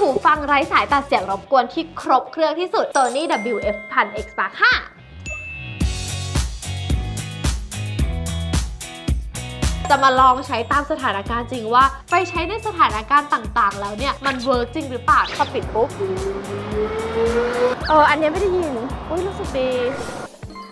หูฟังไร้สายตัดเสียงรบกวนที่ครบเครื่องที่สุด Sony WF 1000 X Mark 5จะมาลองใช้ตามสถานการณ์จริงว่า ไปใช้ในสถานการณ์ต่างๆ แล้วเนี่ย มันเวิร์กจริงหรือเปล่าพอปิดปุ๊บ เออ อันนี้ไม่ได้ยิน อุ้ยรู้สึกดี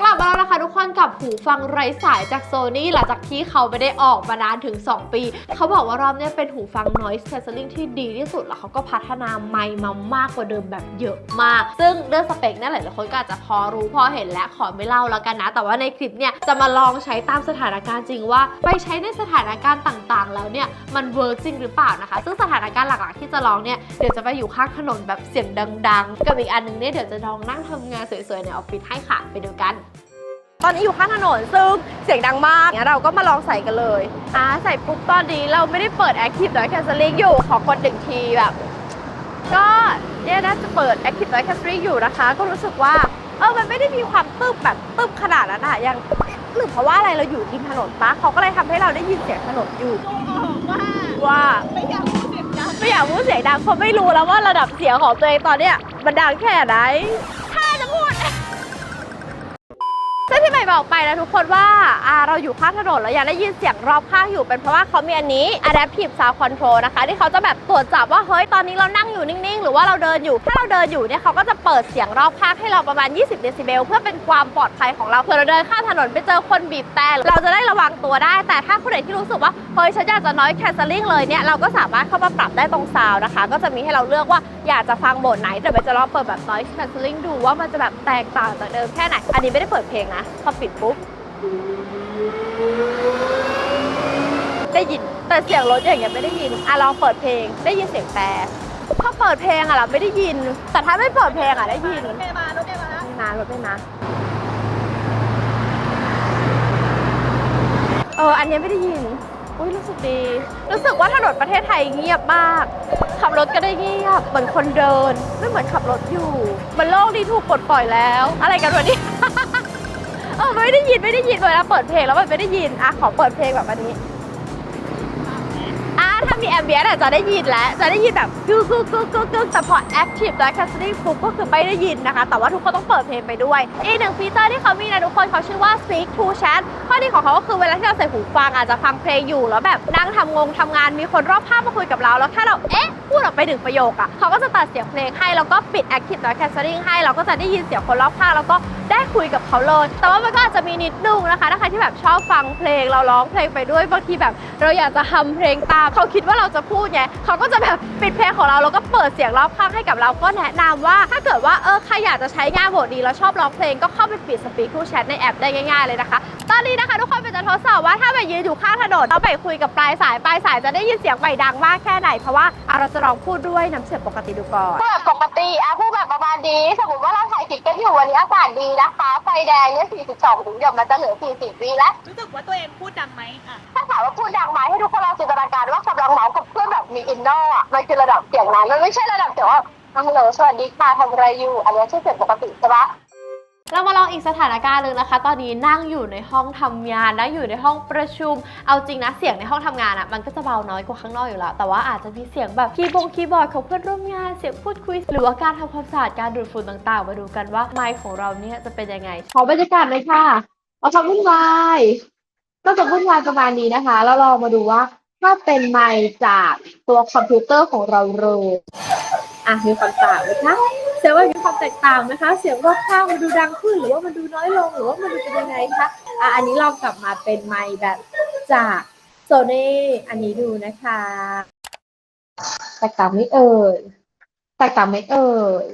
กลับมาแล้วนะคะทุกคนกับหูฟังไร้สายจากโซนี่หลังจากที่เขาไม่ได้ออกมานานถึง 2 ปี เขาบอกว่ารอบนี้เป็นหูฟัง noise cancelling ที่ดีที่สุด แล้วเขาก็พัฒนาไมค์มามากกว่าเดิมแบบเยอะมาก ซึ่งเรื่องสเปคนี่ยหลายๆคนก็อาจจะพอรู้พอเห็นและขอไม่เล่าแล้วกันนะ แต่ว่าในคลิปเนี่ยจะมาลองใช้ตามสถานการณ์จริงว่า ไปใช้ในสถานการณ์ต่างๆ แล้วเนี่ยมันเวิร์กจริงหรือเปล่านะคะ ซึ่งสถานการณ์หลักๆที่จะลองเนี่ยเดี๋ยวจะไปอยู่ข้างถนนแบบเสียงดัง ๆ กับอีกอันหนึงเนี่ยเดี๋ยวจะลองนั่งทำงานสวยๆในออฟฟิศให้ค่ะไปดูกัน ตอนนี้อยู่ข้างถนนซึ่งเสียงดังมากงั้นเราก็มาลองใส่กันเลยอ่าใส่ปุ๊บตอนนี้เราไม่ได้เปิด Active Noise Cancelling อยู่ขอกดหนึ่งทีแบบ ก็เนี่ยน่าจะเปิด Active Noise Cancelling อยู่นะคะ ก็รู้สึกว่าเออมันไม่ได้มีความตึบแบบตึบขนาดนั้นอะยังหรือเพราะว่าอะไรเราอยู่ริมถนนปะเขาก็เลยทำให้เราได้ยินเสียงถนนอยู่ว่าว่าไม่อยากพูดเสียงดังไม่อยากพูดเสียงดังเพราะไม่รู้แล้วว่าระดับเสียงของตัวเองตอนเนี้ยมันดังแค่ไหน บอกไปนะทุกคนว่าอ่าเราอยู่ข้างถนนแล้วยังได้ยินเสียงรอบข้างอยู่เป็นเพราะว่าเขามีอันนี้ adaptive sound control นะคะ ที่เขาจะแบบตรวจจับว่าเฮ้ยตอนนี้เรานั่งอยู่นิ่งๆ หรือว่าเราเดินอยู่ ถ้าเราเดินอยู่เนี่ยเขาก็จะเปิดเสียงรอบข้างให้เราประมาณ 20 เดซิเบลเพื่อเป็นความปลอดภัยของเราเผื่อเราเดินข้ามถนนไปเจอคนบีบแต่เราจะได้ระวังตัวได้ แต่ถ้าคนไหนที่รู้สึกว่าเฮ้ยฉันอยากจะน้อย canceling เลยเนี่ยเราก็สามารถเข้ามาปรับได้ตรงซาวนะคะ ก็จะมีให้เราเลือกว่าอยากจะฟังโหมดไหนเดี๋ยวไปจะลองเปิดแบบ noise canceling ดูว่ามันจะแบบแตกต่างจากเดิมแค่ไหนอันนี้ไม่ได้เปิดเพลงนะพอปิดปุ๊บ ได้ยินแต่เสียงรถอย่างเงี้ยไม่ได้ยินอะลองเปิดเพลง ได้ยินเสียงแต่ถ้าเปิดเพลงอะเราไม่ได้ยิน แต่ถ้าไม่เปิดเพลงอะได้ยินรถเมย์มารถเมย์มาแล้วไม่นานรถไม่นาเอออันนี้ไม่ได้ยินอุ้ยรู้สึกดี รู้สึกว่าถนนประเทศไทยเงียบมาก ขับรถก็ได้เงียบ เหมือนคนเดิน ไม่เหมือนขับรถอยู่ มันโล่งดีถูกปลดปล่อยแล้ว อะไรกันวะเนี่ย เออไม่ได้ยินไม่ได้ยินเวลาเปิดเพลงแล้วมันไม่ได้ยินอะขอเปิดเพลงแบบอันนี้อ่าถ้ามีแอมเบียนอะจะได้ยินแล้วจะได้ยินแบบกึ๊กกึ๊กกึ๊กกึกกึกแต่พอ active และ cancelling ปุ๊บก็คือไม่ได้ยินนะคะ แต่ว่าทุกคนต้องเปิดเพลงไปด้วย อีกหนึ่งฟีเจอร์ที่เขามีนะทุกคนเขาชื่อว่า speak to chat ข้อดีของเขาก็คือเวลาที่เราใส่หูฟังอาจจะฟังเพลงอยู่แล้วแบบนั่งทำงงทำงานมีคนรอบข้างมาคุยกับเรา แล้วแค่เราเอ๊ะพูดออกไปหนึ่งประโยคอะเขาก็จะตัดเสียงเพลงให้แล้วก็ปิด active และ cancelling ให้เราก็จะได้ยินเสียงคนรอบข้างแล้วก็ ได้คุยกับเขาเลย แต่ว่ามันก็อาจจะมีนิดนึงนะคะถ้าใครที่แบบชอบฟังเพลงเราร้องเพลงไปด้วยบางทีแบบ เราอยากจะทำเพลงตาม เขาคิดว่าเราจะพูดไงเขาก็จะแบบปิดเพลงของเราแล้วก็เปิดเสียงรอบข้างให้กับเราก็แนะนำว่าถ้าเกิดว่าเออใครอยากจะใช้งานโหมดดีแล้วชอบร้องเพลงก็เข้าไปปิดสปีกคูแชทในแอปได้ง่ายๆเลยนะคะ ตอนนี้นะคะทุกคนเป็นจะทดสอบว่าถ้าไปยืนอยู่ข้างถนนเราไปคุยกับปลายสายปลายสายจะได้ยินเสียงไปดังมากแค่ไหนเพราะว่าอะเราจะลองพูดด้วยน้ำเสียงปกติดูก่อนพูดแบบปกติอะพูดแบบประมาณนี้ สมมติว่าเราถ่ายคลิปกันอยู่วันนี้อากาศดีนะคะ ไฟแดงเนี่ย42ถึงเดี๋ยวมันจะเหลือ 40วิแล้ว รู้สึกว่าตัวเองพูดดังไหมอะ ถ้าถามว่าพูดดังไหมให้ทุกคนลองจินตนาการว่ากำลังเมาส์กับเพื่อนแบบมีอินเนอร์อะมันคือระดับเสียงนั้นมันไม่ใช่ระดับเสียงว่าฮัลโหลสวัสดีค่ะทำอะไรอยู่ อันนี้ใช่เสียงปกติใช่ปะ เรามาลองอีกสถานการณ์หนึ่งนะคะ ตอนนี้นั่งอยู่ในห้องทำงานนั่งอยู่ในห้องประชุม เอาจริงนะเสียงในห้องทำงานอะ่ะมันก็จะเบาน้อยกว่าข้างนอกอยู่แล้ว แต่ว่าอาจจะมีเสียงแบบคีย์บงคีย์บอร์ดของเพื่อนร่วมงานเสียงพูดคุย หรือว่าการทำความสะอาดการดูดฝุ่นต่างๆ มาดูกันว่าไมค์ของเราเนี่ยจะเป็นยังไง ขอบรรยากาศเลยค่ะเอาความวุ่นวายก็จะวุ่นวายประมาณนี้นะคะ แล้วเรามาดูว่าถ้าเป็นไมค์จากตัวคอมพิวเตอร์ของเราเลยอะมีความต่างไหมคะ เสียงว่ามีความแตกต่างไหมคะ เสียงรอบข้างมันดูดังขึ้นหรือว่ามันดูน้อยลงหรือว่ามันดูเป็นยังไงคะอะอันนี้เรากลับมาเป็นไมค์แบบจากโซเน่อันนี้ดูนะคะ แตกต่างไหมเอ่ยแตกต่างไหมเอ่ย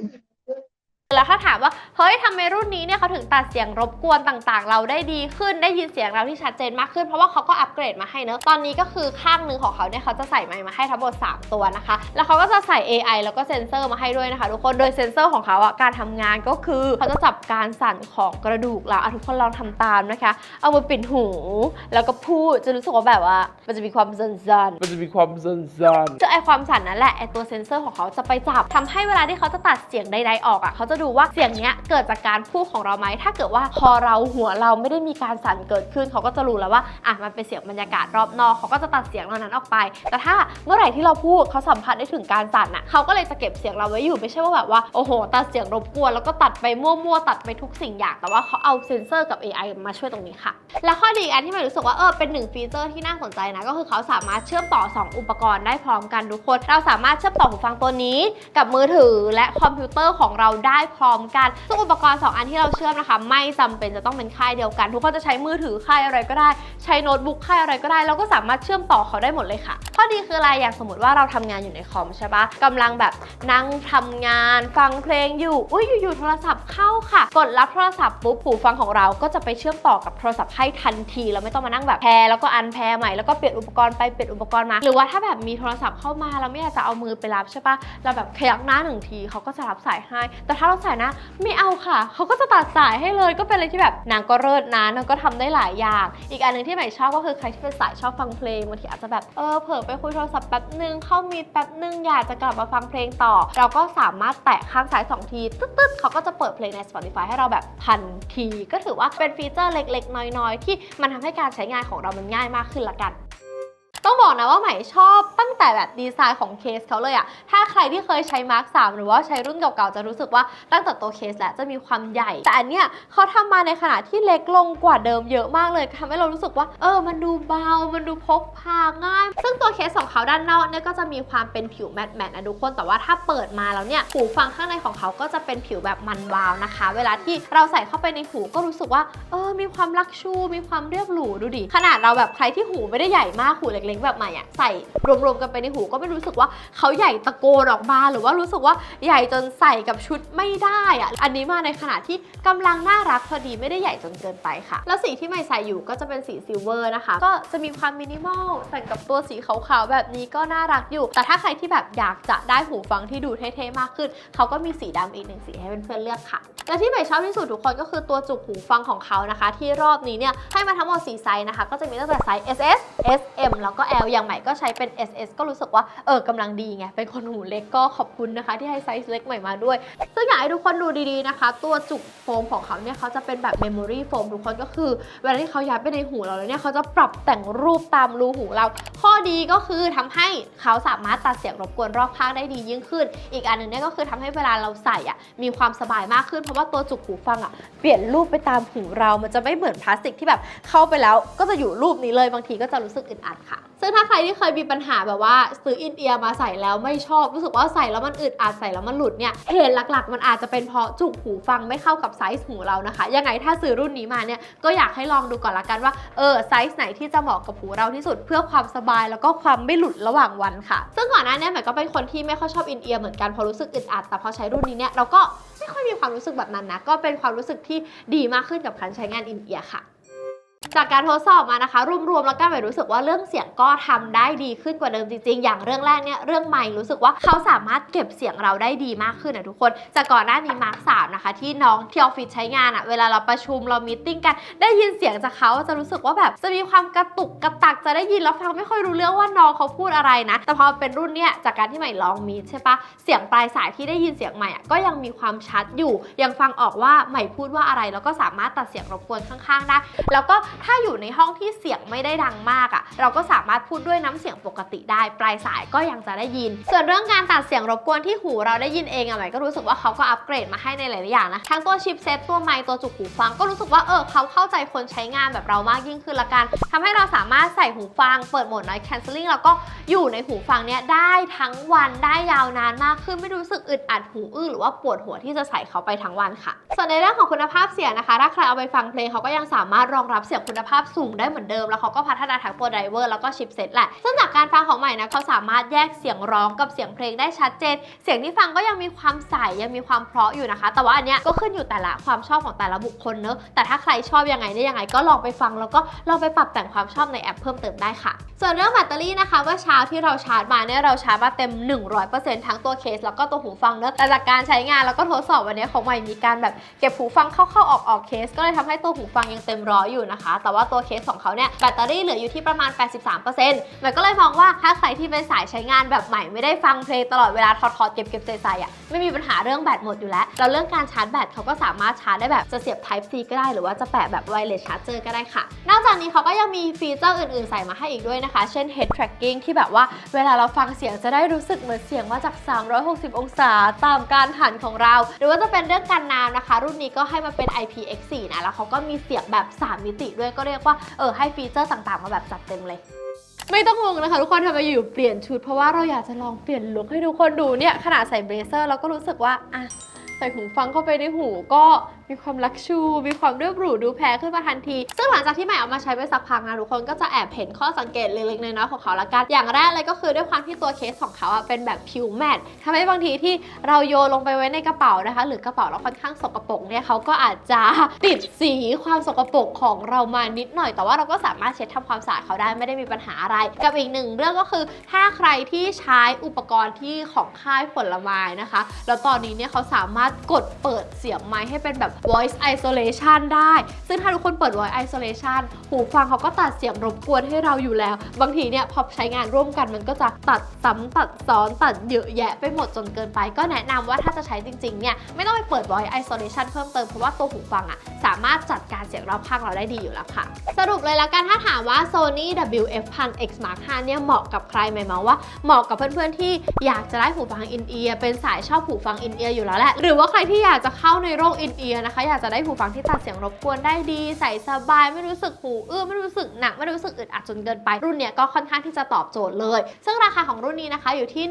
แล้วถ้าถามว่าเฮ้ยทำไมรุ่นนี้เนี่ยเขาถึงตัดเสียงรบกวนต่างๆ เราได้ดีขึ้นได้ยินเสียงเราที่ชัดเจนมากขึ้น เพราะว่าเขาก็อัปเกรดมาให้เนอะตอนนี้ก็คือข้างหนึ่งของเขาเนี่ยเขาจะใส่ไมค์มาให้ทั้งหมด3 ตัวนะคะ แล้วเขาก็จะใส่ AI แล้วก็เซ็นเซอร์มาให้ด้วยนะคะทุกคนโดยเซ็นเซอร์ของเขาอะการทำงานก็คือเขาจะจับการสั่นของกระดูกเราอะทุกคนลองทำตามนะคะ เอามือปิดหู แล้วก็พูดจะรู้สึกว่าแบบว่า มันจะมีความสั่นๆมันจะมีความสั้นคือไอความสั่นนั่นแหละไอตัวเซนเซอร์ของเขาจะไปจับทำให้เวลาที่เขาจะตัดเสียงใดๆออกอะเขาจะดูว่าเสียงเนี้ยเกิดจากการพูดของเราไหม ถ้าเกิดว่าคอเราหัวเราไม่ได้มีการสั่นเกิดขึ้น เขาก็จะรู้แล้วว่าอะมันเป็นเสียงบรรยากาศรอบนอกเขาก็จะตัดเสียงเหล่านั้นออกไป แต่ถ้าเมื่อไหร่ที่เราพูดเขาสัมผัสได้ถึงการสั่นอะเขาก็เลยจะเก็บเสียงเราไว้อยู่ไม่ใช่ว่าแบบว่าโอ้โห ตัดเสียงรบกวนแล้วก็ตัดไปมั่วๆตัดไปทุกสิ่งอย่างแต่ว่าเขาเอาเซนเซอร์กับ AI มาช่วยตรงนี้ค่ะ และข้อดีอีกอันที่ใหม่รู้สึกว่าเออเป็นหนึ่งฟีเจอร์ที่น่าสนใจนะก็คือเขาสามารถเชื่อมต่อ 2 อุปกรณ์ได้พร้อมกันทุกคน เราสามารถเชื่อมต่อหูฟังตัวนี้ กับมือถือและคอมพิวเตอร์ของเราได้พร้อมกัน ซึ่งอุปกรณ์ 2 อันที่เราเชื่อมนะคะ ไม่จำเป็นจะต้องเป็นค่ายเดียวกัน ทุกคนจะใช้มือถือค่ายอะไรก็ได้ ใช้โน้ตบุ๊กค่ายอะไรก็ได้ เราก็สามารถเชื่อมต่อเขาได้หมดเลยค่ะ ข้อดีคืออะไร อย่างสมมติว่าเราทำงานอยู่ในคอมใช่ปะกำลังแบบนั่งทำงานฟังเพลงอยู่ อุ้ยอยู่ๆโทรศัพท์เข้าค่ะ กดรับโทรศัพท์ปุ๊บหูฟังของเราก็จะไปเชื่อมต่อกับโทรศัพท์ให้ทันทีเราไม่ต้องมานั่งแบบแพรแล้วก็อันแพรใหม่แล้วก็เปลี่ยนอุปกรณ์ไปเปลี่ยนอุปกรณ์มา หรือว่าถ้าแบบมีโทรศัพท์เข้ามาเราไม่อยากจะเอามือไปรับใช่ปะเราแบบขยักหน้าหนึ่งทีเขาก็จะรับสายให้ แต่ถ้าเราสายหน้าไม่เอาค่ะ เขาก็จะตัดสายให้เลย ก็เป็นอะไรที่แบบนางก็เลิศนะนางก็ทำได้หลายอย่าง อีกอันหนึ่งที่ใหม่ชอบก็คือใครที่เป็นสายชอบฟังเพลงบางทีอาจจะแบบเออเผลอไปคุยโทรศัพท์แป๊บนึงเข้ามีดแป๊บนึงอยากจะกลับมาฟังเพลงต่อ เราก็สามารถแตะข้างซ้ายสองทีตึ๊ดๆเขาก็จะเปิดเพลงใน Spotify ให้เราแบบทันที ก็ถือว่าเป็นฟีเจอร์เล็กๆ น้อยๆ ที่มันทำให้การใช้งานของเรามันง่ายมากขึ้นละกัน ต้องบอกนะว่าใหม่ชอบตั้งแต่แบบดีไซน์ของเคสเขาเลยอะถ้าใครที่เคยใช้ Mark 3หรือว่าใช้รุ่นเก่าๆ จะรู้สึกว่าตั้งแต่ตัวเคสแล้วจะมีความใหญ่ แต่อันเนี้ยเขาทำมาในขนาดที่เล็กลงกว่าเดิมเยอะมากเลยทำให้เรารู้สึกว่า เออ มันดูเบา มันดูพกพาง่าย ซึ่งตัวเคสของเขาด้านนอกเนี่ยก็จะมีความเป็นผิวแมตต์แมตต์นะทุกคน แต่ว่าถ้าเปิดมาแล้วเนี่ยหูฟังข้างในของเขาก็จะเป็นผิวแบบมันวาวนะคะ เวลาที่เราใส่เข้าไปในหูก็รู้สึกว่า เออ มีความลักชู มีความเรียบหรูดูดิ ขนาดเราแบบใครที่หูไม่ได้ใหญ่มากหูเล็กๆแบบใหม่อะใส่รวมๆกันไปในหูก็ไม่รู้สึกว่าเขาใหญ่ตะโกนออกมาหรือว่ารู้สึกว่าใหญ่จนใส่กับชุดไม่ได้อะอันนี้มาในขณะที่กำลังน่ารักพอดีไม่ได้ใหญ่จนเกินไปค่ะ แล้วสีที่ใหม่ใส่อยู่ก็จะเป็นสีซิลเวอร์นะคะ ก็จะมีความมินิมอลใส่กับตัวสีขาวๆแบบนี้ก็น่ารักอยู่ แต่ถ้าใครที่แบบอยากจะได้หูฟังที่ดูเท่ๆมากขึ้น เขาก็มีสีดำอีกหนึ่งสีให้เพื่อนๆเลือกค่ะ และที่ใหม่ชอบที่สุดทุกคนก็คือตัวจุกหูฟังของเขานะคะ ที่รอบนี้เนี่ยให้มาทั้งหมด4ไซส์นะคะ ก็จะมีตั้งแต่ไซส์ S S S M แล้วก็ L อย่างใหม่ก็ใช้เป็น S S ก็รู้สึกว่าเออกำลังดีไง เป็นคนหูเล็กก็ขอบคุณนะคะ ที่ให้ไซส์เล็กใหม่มาด้วย ซึ่งอยากให้ทุกคนดูดีๆนะคะ ตัวจุกโฟมของเขาเนี่ยเขาจะเป็นแบบเมมโมรี่โฟมทุกคนก็คือ เวลาที่เขายัดไปในหูเราแล้วเนี่ยเขาจะปรับแต่งรูปตามรูหูเรา ข้อดีก็คือทำให้เขาสามารถตัดเสียงรบกวนรอบข้างได้ดียิ่งขึ้น อีกอันหนึ่งเนี่ยก็คือทำให้เวลาเราใส่อะมีความสบายมากขึ้นเพราะว่าตัวจุกหูฟังอะเปลี่ยนรูปไปตามหูเรา มันจะไม่เหมือนพลาสติกที่แบบเข้าไปแล้วก็จะอยู่รูปนี้เลยบางทีก็จะรู้สึกอึดอัดค่ะ ซึ่งถ้าใครที่เคยมีปัญหาแบบว่าซื้ออินเอียร์มาใส่แล้วไม่ชอบรู้สึกว่าใส่แล้วมันอึดอัดใส่แล้วมันหลุดเนี่ยเหตุหลักๆ มันอาจจะเป็นเพราะจุกหูฟังไม่เข้ากับไซส์หูเรานะคะ ยังไงถ้าซื้อรุ่นนี้มาเนี่ยก็อยากให้ลองดูก่อนละกันว่าเออไซส์ไหนที่จะเหมาะกับหูเราที่สุดเพื่อความสบายแล้วก็ความไม่หลุดระหว่างวันค่ะ ซึ่งก่อนหน้านี้ใหม่ก็เป็นคนที่ไม่ค่อยชอบอินเอียร์เหมือนกันพราะรู้สึกอึดอัดแต่พอใช้รุ่นนี้เนี่ยเราก็ไม่ค่อยมีความรู้สึกแบบนั้นนะก็เป็นความรู้สึกที่ดีมากขึ้นกับการใช้งานอินเอียร์ค่ะ จากการทดสอบมานะคะ รวมๆแล้วก็หมายรู้สึกว่าเรื่องเสียงก็ทำได้ดีขึ้นกว่าเดิมจริงๆ อย่างเรื่องแรกเนี่ยเรื่องไมค์รู้สึกว่าเขาสามารถเก็บเสียงเราได้ดีมากขึ้นนะทุกคนจากก่อนหน้านี้มาร์คสามนะคะ ที่น้องที่ออฟฟิศใช้งานอะเวลาเราประชุมเรามีติ้งกันได้ยินเสียงจากเขาจะรู้สึกว่าแบบจะมีความกระตุกกระตักจะได้ยินแล้วฟังไม่ค่อยรู้เรื่องว่าน้องเขาพูดอะไรนะ แต่พอเป็นรุ่นเนี้ยจากการที่ใหม่ลองมีใช่ปะเสียงปลายสายที่ได้ยินเสียงใหม่อะก็ยังมีความชัดอยู่ยังฟังออกว่าใหม่พูดว่าอะไร แล้วก็สามารถตัดเสียงรบกวนข้างๆได้แล้วก็ถ้าอยู่ในห้องที่เสียงไม่ได้ดังมากอะ่ะ เราก็สามารถพูดด้วยน้ำเสียงปกติได้ ปลายสายก็ยังจะได้ยิน ส่วนเรื่องการตัดเสียงรบกวนที่หูเราได้ยินเองอะใหม่ก็รู้สึกว่าเขาก็อัปเกรดมาให้ในหลายๆอย่างนะ ทั้งตัวชิปเซตตัวไมค์ตัวจุกหูฟังก็รู้สึกว่าเออเขาเข้าใจคนใช้งานแบบเรามากยิ่งขึ้นละกันทำให้เราสามารถใส่หูฟัง เปิดโหมด noise cancelling แล้วก็อยู่ในหูฟังเนี้ยได้ทั้งวันได้ยาวนานมากขึ้นไม่รู้สึกอึดอัดหูอื้อหรือว่าปวดหัวที่จะใส่เขาไปทั้งวันค่ะ ส่วนในเรื่องของคุณภาพเสียงนะคะถ้าใครเอาไปฟังเพลงเขาก็ยังสามารถรองรับเสียงคุณภาพสูงได้เหมือนเดิม แล้วเขาก็พัฒนาทั้งโปรไดเวอร์แล้วก็ชิปเซตแหละ ซึ่งจากการฟังของใหม่นะเขาสามารถแยกเสียงร้องกับเสียงเพลงได้ชัดเจน เสียงที่ฟังก็ยังมีความใสยังมีความเพราะอยู่นะคะ แต่ว่าอันเนี้ยก็ขึ้นอยู่แต่ละความชอบของแต่ละบุคคลเนอะแต่ถ้าใครชอบยังไงเนี่ยยังไง ก็ลองไปฟังแล้วก็ลองไปปรับแต่งความชอบในแอปเพิ่มเติมได้ค่ะ ส่วนเรื่องแบตเตอรี่นะคะว่าเช้าที่เราชาร์จมาเนี่ยเราชาร์จมาเต็ม 100%ทั้งตัวเคส แล้วก็ตัวหูฟังเนอะแต่จากการใช้งานแล้วก็ทดสอบวันนี้ของใหม่มีการแบบเก็บหูฟังเข้าๆออกๆเคส ก็เลยทำให้ตัวหูฟังยังเต็มร้อยอยู่นะคะแต่ว่าตัวเคสของเขาเนี่ยแบตเตอรี่เหลืออยู่ที่ประมาณ 83%หมายก็เลยมองว่าถ้าใครที่เป็นสายใช้งานแบบใหม่ไม่ได้ฟังเพลงตลอดเวลาถอดๆเก็บเก็บใส่ๆอะไม่มีปัญหาเรื่องแบตหมดอยู่แล้วแล้วเรื่องการชาร์จแบตเขาก็สามารถชาร์จได้แบบจะเสียบ Type C ก็ได้หรือว่าจะแปะแบบ wireless charger ก็ได้ค่ะ นอกจากนี้เขาก็ยังมีฟีเจอร์อื่นๆ ใส่มาให้อีกด้วยนะคะ เช่น head tracking ที่แบบว่าเวลาเราฟังเสียงจะได้รู้สึกเหมือนเสียงมาจาก 360 องศาตามการหันของเรา หรือว่าจะเป็นเรื่องการน้ำนะคะ รุ่นนี้ก็ให้มาเป็น IPX4 นะแล้วเขาก็มีเสียงแบบ 3 มิติด้วยก็เรียกว่าเออให้ฟีเจอร์ต่างๆ มาแบบจัดเต็มเลย ไม่ต้องงงนะคะทุกคนทำไมอยู่เปลี่ยนชุดเพราะว่าเราอยากจะลองเปลี่ยนลุคให้ทุกคนดูเนี่ยขนาดใส่เบรเซอร์เราก็รู้สึกว่าอะใส่หูฟังเข้าไปในหูก็มีความลักชู มีความเรียบหรูดูแพงขึ้นมาทันที ซึ่งหลังจากที่ใหม่เอามาใช้ไปสักพักนะทุกคนก็จะแอบเห็นข้อสังเกตเล็กๆน้อยๆของเขาละกัน อย่างแรกเลยก็คือด้วยความที่ตัวเคสของเขาอะเป็นแบบผิวแมตทำให้บางทีที่เราโยนลงไปไว้ในกระเป๋านะคะ หรือกระเป๋าเราค่อนข้างสกปรกเนี่ยเขาก็อาจจะติดสีความสกปรกของเรามานิดหน่อย แต่ว่าเราก็สามารถเช็ดทำความสะอาดเขาได้ไม่ได้มีปัญหาอะไร กับอีกหนึ่งเรื่องก็คือถ้าใครที่ใช้อุปกรณ์ที่ของค่ายผลไม้นะคะ แล้วตอนนี้เนี่ยเขาสามารถกดเปิดเสียงไมค์ให้เป็นแบบ voice isolation ได้ ซึ่งถ้าทุกคนเปิด voice isolation หูฟังเขาก็ตัดเสียงรบกวนให้เราอยู่แล้ว บางทีเนี่ยพอใช้งานร่วมกันมันก็จะตัดซ้ำตัดซ้อนตัดเยอะแยะไปหมดจนเกินไป ก็แนะนำว่าถ้าจะใช้จริงๆเนี่ยไม่ต้องไปเปิด voice isolation เพิ่มเติมเพราะว่าตัวหูฟังอะสามารถจัดการเสียงรอบข้างเราได้ดีอยู่แล้วค่ะ สรุปเลยละกันถ้าถามว่า Sony WF 1000 X Mark 5เนี่ยเหมาะกับใครไหมมองว่าเหมาะกับเพื่อนๆที่อยากจะได้หูฟังอินเอียร์เป็นสายชอบหูฟังอินเอียร์อยู่แล้วแหละหรือว่าใครที่อยากจะเข้าในโรคอินเอียร์นะคะ อยากจะได้หูฟังที่ตัดเสียงรบกวนได้ดี ใส่สบายไม่รู้สึกหูอื้อไม่รู้สึกหนักไม่รู้สึกอึดอัดจนเกินไปรุ่นเนี้ยก็ค่อนข้างที่จะตอบโจทย์เลย ซึ่งราคาของรุ่นนี้นะคะอยู่ที่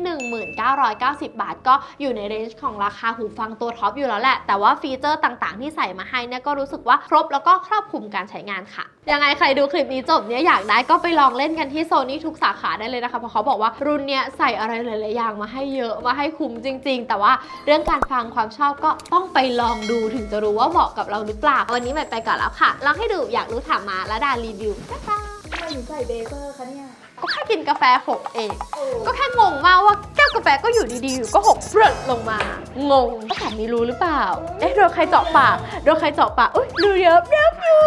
1990 บาท ก็อยู่ในเรนจ์ของราคาหูฟังตัวท็อปอยู่แล้วแหละ แต่ว่าฟีเจอร์ต่างๆ ที่ใส่มาให้เนี่ยก็รู้สึกว่าครบแล้วก็ครอบคลุมการใช้งานค่ะยังไงใครดูคลิปนี้จบเนี่ยอยากได้ก็ไปลองเล่นกันที่โซนี่ทุกสาขาได้เลยนะคะเพราะเขาบอกว่ารุ่นเนี้ยใส่อะไรหลายๆอย่างมาให้เยอะมาให้คุ้มจริง ๆ แต่ว่าเรื่องการฟังความชอบก็ต้องไปลองดูถึงจะรู้ว่าเหมาะกับเราหรือเปล่า วันนี้ใหม่ไปก่อนแล้วค่ะลองให้ดูอยากรู้ถามมาแล้วดารีวิวนะคะทำไมหนูใส่เบเซอร์คะเนี่ย ก็แค่กินกาแฟหกเอง ก็แค่งงมากว่าแก้วกาแฟก็อยู่ดีๆอยู่ก็หกเปรดลงมา งงว่าสามีรู้หรือเปล่า เอ๊ะโดนใครเจาะปากโดนใครเจาะปากอุ้ยดูเยอะเยอะอยู่